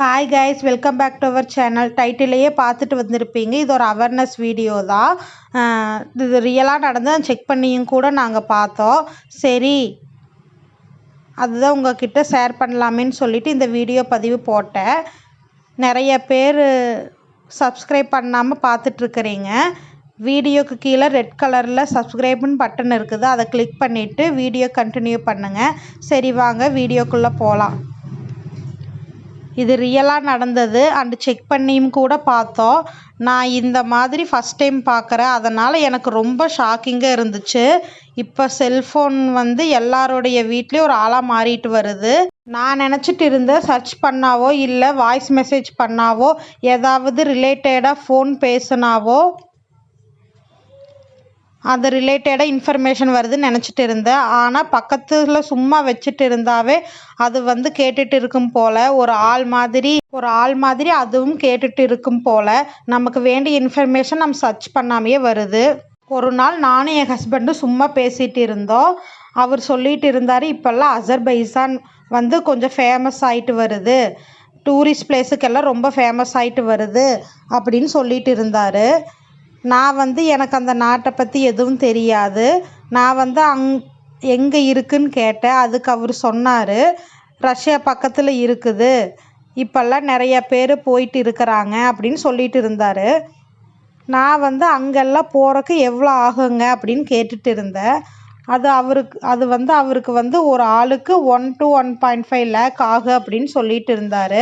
Hi guys welcome back to our channel டைட்டிலேயே பார்த்துட்டு வந்திருப்பீங்க. இது ஒரு அவேர்னஸ் வீடியோ தான். இது ரியலாக நடந்து செக் பண்ணியும் கூட நாங்கள் பார்த்தோம். சரி. அதுதான் உங்ககிட்ட ஷேர் பண்ணலாமேன்னு சொல்லிட்டு இந்த வீடியோ பதிவு போட்டேன். நிறைய பேர் சப்ஸ்கிரைப் பண்ணாமல் பார்த்துட்ருக்குறீங்க வீடியோக்கு கீழே ரெட் கலரில் சப்ஸ்கிரைப்னு பட்டன் இருக்குது. அதை கிளிக் பண்ணிவிட்டு வீடியோ கண்டினியூ பண்ணுங்கள் சரி வாங்க வீடியோக்குள்ளே போகலாம் இது ரியலாக நடந்தது அண்டு செக் பண்ணியும் கூட பார்த்தோம். நான் இந்த மாதிரி ஃபஸ்ட் டைம் பார்க்குறேன். அதனால் எனக்கு ரொம்ப ஷாக்கிங்காக இருந்துச்சு. இப்போ செல்ஃபோன் வந்து எல்லாருடைய வீட்லேயும் ஒரு ஆளாக மாறிட்டு வருது. நான் நினச்சிட்டு இருந்தேன் சர்ச் பண்ணாவோ இல்லை வாய்ஸ் மெசேஜ் பண்ணாவோ ஏதாவது ரிலேட்டடாக ஃபோன் பேசுனாவோ? அது ரிலேட்டடாக இன்ஃபர்மேஷன் வருதுன்னு நினச்சிட்டு இருந்தேன் ஆனால் பக்கத்தில் சும்மா வச்சுட்டு இருந்தாவே அது வந்து கேட்டுட்டு இருக்கும் போல். ஒரு ஆள் மாதிரி ஒரு ஆள் மாதிரி அதுவும் கேட்டுட்டு இருக்கும் போல். நமக்கு வேண்டிய இன்ஃபர்மேஷன் நம்ம சர்ச் பண்ணாமையே வருது. ஒரு நாள் நானும் என் ஹஸ்பண்டும் சும்மா பேசிகிட்டு இருந்தோம். அவர் சொல்லிட்டு இருந்தார் இப்போல்லாம் அசர்பைசான் வந்து கொஞ்சம் ஃபேமஸ் ஆகிட்டு வருது. டூரிஸ்ட் பிளேஸுக்கெல்லாம் ரொம்ப ஃபேமஸ் ஆகிட்டு வருது. அப்படின்னு சொல்லிட்டு இருந்தார். நான் வந்து எனக்கு அந்த நாட்டை பற்றி எதுவும் தெரியாது. நான் வந்து அங் எங்கே இருக்குன்னு கேட்டேன். அதுக்கு அவர் சொன்னார். ரஷ்யா பக்கத்தில் இருக்குது. இப்போல்லாம் நிறைய பேர் போயிட்டு இருக்கிறாங்க அப்படின்னு சொல்லிட்டு இருந்தார். நான் வந்து அங்கெல்லாம் போகிறக்கு எவ்வளோ ஆகுங்க அப்படின்னு கேட்டுட்டு இருந்தேன். அது அவருக்கு அது வந்து அவருக்கு வந்து ஒரு ஆளுக்கு one two one point five lakh ஆகு அப்படின்னு சொல்லிட்டு இருந்தார்.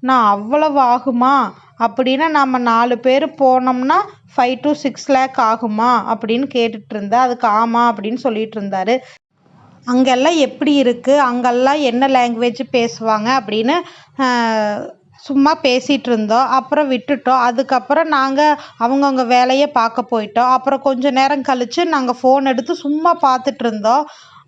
நான் அவ்வளவு ஆகுமா? அப்படின்னா நம்ம நாலு பேர் போனோம்னா ஃபைவ் டு சிக்ஸ் லேக் ஆகுமா அப்படின்னு கேட்டுட்டு இருந்தேன் அதுக்கு ஆமாம் அப்படின்னு சொல்லிட்டு இருந்தார் அங்கெல்லாம் எப்படி இருக்குது அங்கெல்லாம் என்ன லாங்குவேஜ் பேசுவாங்க அப்படின்னு சும்மா பேசிகிட்டு இருந்தோம் அப்புறம் விட்டுட்டோம். அதுக்கப்புறம் நாங்கள் அவங்கவுங்க வேலையை பார்க்க போயிட்டோம். அப்புறம் கொஞ்சம் நேரம் கழித்து நாங்கள் ஃபோன் எடுத்து சும்மா பார்த்துட்டு இருந்தோம்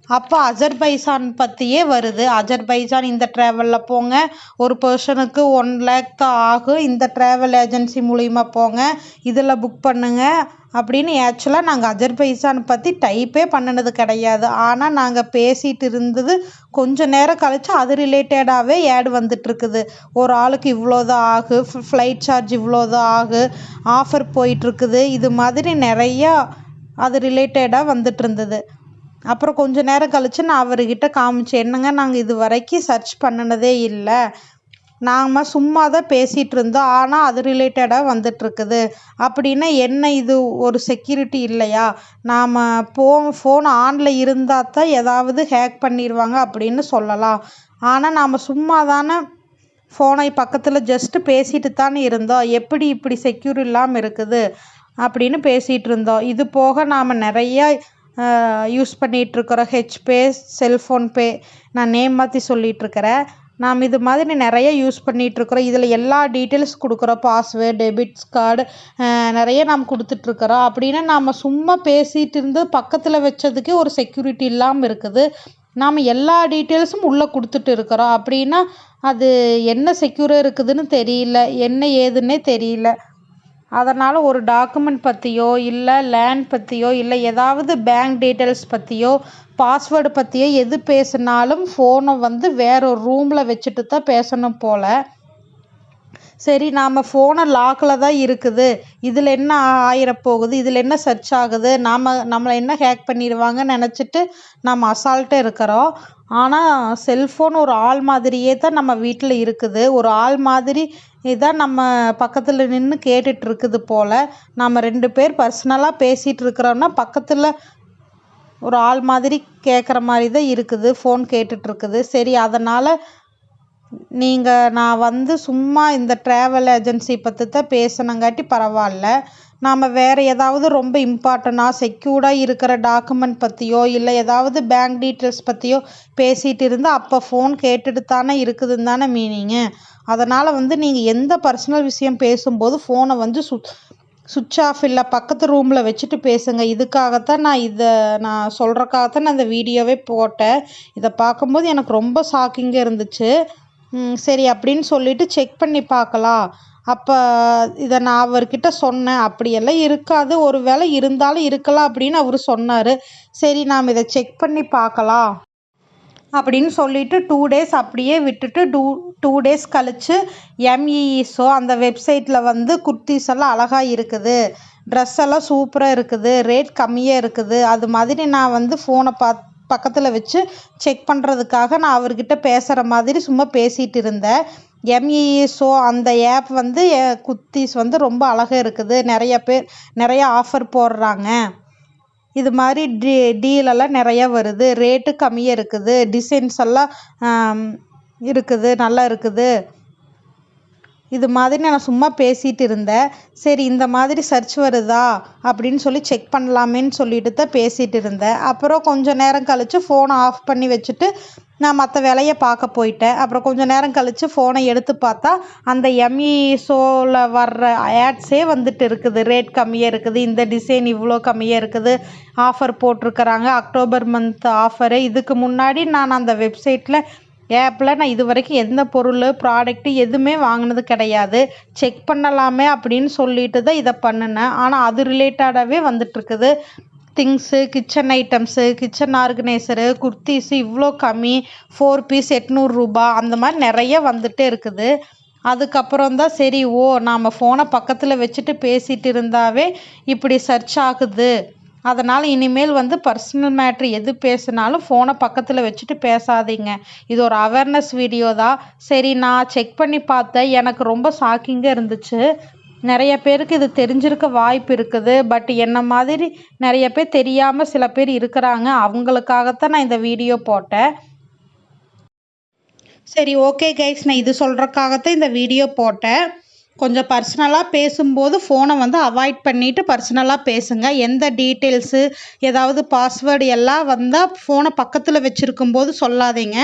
அப்போ அஜர்பைசான் பற்றியே வருது. அஜர்பைசான் இந்த ட்ராவலில் போங்க. ஒரு பர்சனுக்கு ஒன் லேக் தான் ஆகும் இந்த ட்ராவல் ஏஜென்சி மூலிமா போங்க. இதில் புக் பண்ணுங்க. அப்படின்னு ஆக்சுவலாக நாங்கள் அஜர்பைசான் பற்றி டைப்பே பண்ணினது கிடையாது. ஆனால் நாங்கள் பேசிகிட்டு இருந்தது கொஞ்ச நேரம் கழித்து அது ரிலேட்டடாகவே ஏடு வந்துட்டுருக்குது. ஒரு ஆளுக்கு இவ்வளோதான் ஆகு? ஃப்ளைட் சார்ஜ் இவ்வளோதான் ஆகு? ஆஃபர் போயிட்டுருக்குது. இது மாதிரி நிறையா அது ரிலேட்டடாக வந்துட்டு இருந்தது அப்புறம் கொஞ்ச நேரம் கழித்து நான் அவர்கிட்ட காமிச்சேன் என்னங்க நாங்கள் இது வரைக்கும் சர்ச் பண்ணினதே இல்லை. நாம் சும்மா தான் பேசிகிட்டு இருந்தோம். ஆனால் அது ரிலேட்டடாக வந்துட்டுருக்குது. அப்படின்னா என்ன இது? ஒரு செக்யூரிட்டி இல்லையா? நாம் போ ஃபோன் ஆனில் இருந்தால் தான் ஏதாவது ஹேக் பண்ணிடுவாங்க அப்படின்னு சொல்லலாம். ஆனால் நாம் சும்மா தானே ஃபோனை பக்கத்தில் ஜஸ்ட்டு பேசிட்டு தானே இருந்தோம். எப்படி இப்படி செக்யூர் இல்லாமல் இருக்குது? அப்படின்னு பேசிகிட்டு இருந்தோம். இது போக நாம் நிறையா யூஸ் பண்ணிகிட்ருக்குறோம் ஹெச்பே செல்ஃபோன் பே நான் நேம் மாற்றி சொல்லிகிட்ருக்கிறேன். நாம் இது மாதிரி நிறைய யூஸ் பண்ணிகிட்ருக்குறோம். இதில் எல்லா டீட்டெயில்ஸ் கொடுக்குறோம். பாஸ்வேர்டு டெபிட்ஸ் கார்டு நிறைய நாம் கொடுத்துட்ருக்குறோம். அப்படின்னா நாம் சும்மா பேசிகிட்டு இருந்து பக்கத்தில் வச்சதுக்கே ஒரு செக்யூரிட்டி இல்லாமல் இருக்குது. நாம் எல்லா டீட்டெயில்ஸும் உள்ளே கொடுத்துட்டு இருக்கிறோம் அப்படின்னா அது என்ன செக்யூராக இருக்குதுன்னு தெரியல. என்ன ஏதுன்னே தெரியல. அதனால் ஒரு டாக்குமெண்ட் பற்றியோ இல்லை லேண்ட் பற்றியோ இல்லை ஏதாவது பேங்க் டீட்டெயில்ஸ் பற்றியோ பாஸ்வேர்டு பற்றியோ எது பேசினாலும் ஃபோனை வந்து வேற ஒரு ரூமில் வச்சுட்டு தான் பேசணும் போல். சரி நாம் ஃபோனை லாக்கில் தான் இருக்குது. இதில் என்ன ஆயிரப்போகுது? இதில் என்ன சர்ச் ஆகுது? நாம் நம்மளை என்ன ஹேக் பண்ணிடுவாங்கன்னு நினச்சிட்டு நம்ம அசால்ட்டாக இருக்கிறோம். ஆனால் செல்ஃபோன் ஒரு ஆள் மாதிரியே தான் நம்ம வீட்டில் இருக்குது. ஒரு ஆள் மாதிரி இதான் நம்ம பக்கத்தில் நின்று கேட்டுட்டு இருக்குது போல். நம்ம ரெண்டு பேர் பர்சனலாக பேசிகிட்டு இருக்கிறோன்னா பக்கத்தில் ஒரு ஆள் மாதிரி கேட்குற மாதிரி தான் இருக்குது. ஃபோன் கேட்டுட்ருக்குது சரி அதனால் நீங்கள் நான் வந்து சும்மா இந்த ட்ராவல் ஏஜென்சி பற்றி தான் பேசினங்காட்டி பரவாயில்ல. நாம் வேறு ஏதாவது ரொம்ப இம்பார்ட்டனாக செக்யூர்டாக இருக்கிற டாக்குமெண்ட் பற்றியோ இல்லை ஏதாவது பேங்க் டீட்டெயில்ஸ் பற்றியோ பேசிகிட்டு இருந்தால் அப்போ ஃபோன் கேட்டுட்டு தானே இருக்குதுன்னு தானே மீனிங்கு அதனால் வந்து நீங்கள் எந்த பர்சனல் விஷயம் பேசும்போது ஃபோனை வந்து சு சுவிட்ச் ஆஃப் இல்லை பக்கத்து ரூமில் வச்சுட்டு பேசுங்க. இதுக்காகத்தான் நான் இதை நான் சொல்கிறக்காகத்தான் நான் இந்த வீடியோவே போட்டேன். இதை பார்க்கும்போது எனக்கு ரொம்ப ஷாக்கிங்காக இருந்துச்சு. சரி அப்படின்னு சொல்லிட்டு செக் பண்ணி பார்க்கலாம். அப்போ இதை நான் அவர்கிட்ட சொன்னேன். அப்படியெல்லாம் இருக்காது. ஒரு வேளை இருந்தாலும் இருக்கலாம் அப்படின்னு அவர் சொன்னார். சரி நாம் இதை செக் பண்ணி பார்க்கலாம் அப்படின்னு சொல்லிட்டு டூ டேஸ் அப்படியே விட்டுட்டு டூ டூ டேஸ் கழித்து எம்இஇஸோ அந்த வெப்சைட்டில் வந்து குர்த்திஸ் எல்லாம் அழகாக இருக்குது. ட்ரெஸ் எல்லாம் சூப்பராக இருக்குது. ரேட் கம்மியாக இருக்குது. அது மாதிரி நான் வந்து ஃபோனை பார்த்து பக்கத்தில் வச்சு செக் பண்ணுறதுக்காக நான் அவர்கிட்ட பேசுகிற மாதிரி சும்மா பேசிகிட்டு இருந்தேன். எம்இஇஸோ அந்த ஆப் வந்து குர்த்திஸ் வந்து ரொம்ப அழகாக இருக்குது. நிறைய பேர் நிறைய ஆஃபர் போடுறாங்க. இது மாதிரி டி டீலெல்லாம் நிறையா வருது. ரேட்டு கம்மியாக இருக்குது. டிசைன்ஸ் எல்லாம் இருக்குது. நல்லா இருக்குது. இது மாதிரி நான் சும்மா பேசிகிட்டு இருந்தேன். சரி இந்த மாதிரி சர்ச் வருதா? அப்படின்னு சொல்லி செக் பண்ணலாமேன்னு சொல்லிட்டு தான் பேசிகிட்டு இருந்தேன். அப்புறம் கொஞ்சம் நேரம் கழித்து ஃபோனை ஆஃப் பண்ணி வச்சுட்டு நான் மற்ற வேலையை பார்க்க போயிட்டேன். அப்புறம் கொஞ்சம் நேரம் கழித்து ஃபோனை எடுத்து பார்த்தா அந்த எம்இ ஷோவில் வர்ற ஆட்ஸே வந்துட்டு இருக்குது. ரேட் கம்மியாக இருக்குது. இந்த டிசைன் இவ்வளோ கம்மியாக இருக்குது. ஆஃபர் போட்டிருக்கிறாங்க. அக்டோபர் மந்த் ஆஃபரு இதுக்கு முன்னாடி நான் அந்த வெப்சைட்டில் ஆப்பில் நான் இது வரைக்கும் எந்த பொருள் ப்ராடக்ட்டு எதுவுமே வாங்கினது கிடையாது. செக் பண்ணலாமே அப்படின்னு சொல்லிட்டு தான் இதை பண்ணினேன். ஆனால் அது ரிலேட்டடாகவே வந்துட்டுருக்குது. Things kitchen items kitchen organiser kurtis இவ்வளோ கம்மி. ஃபோர் பீஸ் எட்நூறுரூபா அந்த மாதிரி நிறைய வந்துகிட்டே இருக்குது. அதுக்கப்புறம் தான் சரி ஓ நாம் ஃபோனை பக்கத்தில் வச்சுட்டு பேசிகிட்டு இருந்தாவே இப்படி சர்ச் ஆகுது. அதனால் இனிமேல் வந்து பர்சனல் மேட்ரு எது பேசினாலும் ஃபோனை பக்கத்தில் வச்சுட்டு பேசாதீங்க. இது ஒரு அவேர்னஸ் வீடியோ தான். சரி நான் செக் பண்ணி பார்த்தேன். எனக்கு ரொம்ப ஷாக்கிங்காக இருந்துச்சு. நிறைய பேருக்கு இது தெரிஞ்சிருக்க வாய்ப்பு இருக்குது. பட் என்ன மாதிரி நிறைய பேர் தெரியாமல் சில பேர் இருக்கிறாங்க. அவங்களுக்காகத்தான் நான் இந்த வீடியோ போட்டேன். சரி ஓகே கைஸ் நான் இது சொல்கிறக்காகத்தான் இந்த வீடியோ போட்டேன். கொஞ்சம் பர்சனலாக பேசும்போது ஃபோனை வந்து அவாய்ட் பண்ணிவிட்டு பர்சனலாக பேசுங்க. எந்த டீட்டெயில்ஸு ஏதாவது பாஸ்வேர்டு எல்லாம் வந்தால் ஃபோனை பக்கத்தில் வச்சுருக்கும் போது சொல்லாதீங்க.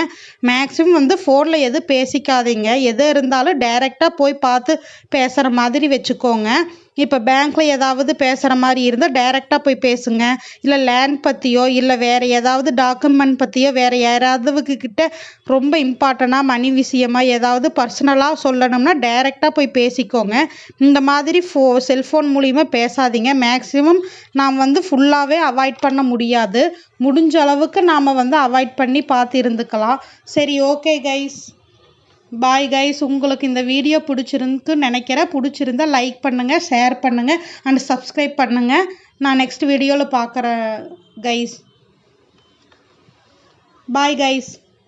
மேக்ஸிமம் வந்து ஃபோனில் எது பேசிக்காதீங்க. எது இருந்தாலும் டைரெக்டாக போய் பார்த்து பேசுகிற மாதிரி வச்சுக்கோங்க. இப்போ பேங்க்கில் ஏதாவது பேசுகிற மாதிரி இருந்தால் டைரெக்டாக போய் பேசுங்க. இல்லை லேண்ட் பற்றியோ இல்லை வேறு ஏதாவது டாக்குமெண்ட் பற்றியோ வேறு யாராவது கிட்ட ரொம்ப இம்பார்ட்டண்ட்டாக மணி விஷயமாக ஏதாவது பர்சனலாக சொல்லணும்னா டைரெக்டாக போய் பேசிக்கோங்க. இந்த மாதிரி ஃபோ செல்ஃபோன் மூலிமா பேசாதீங்க. மேக்ஸிமம் நாம் வந்து ஃபுல்லாகவே அவாய்ட் பண்ண முடியாது. முடிஞ்ச அளவுக்கு நாம் வந்து அவாய்ட் பண்ணி பார்த்து இருந்துக்கலாம் சரி ஓகே கைஸ் பாய் கைஸ் உங்களுக்கு இந்த வீடியோ பிடிச்சிருந்து நினைக்கிறேன். பிடிச்சிருந்தா லைக் பண்ணுங்கள் ஷேர் பண்ணுங்கள் அண்ட் சப்ஸ்கிரைப் பண்ணுங்கள் நான் நெக்ஸ்ட் வீடியோவில் பார்க்குறேன் கைஸ் பாய் கைஸ்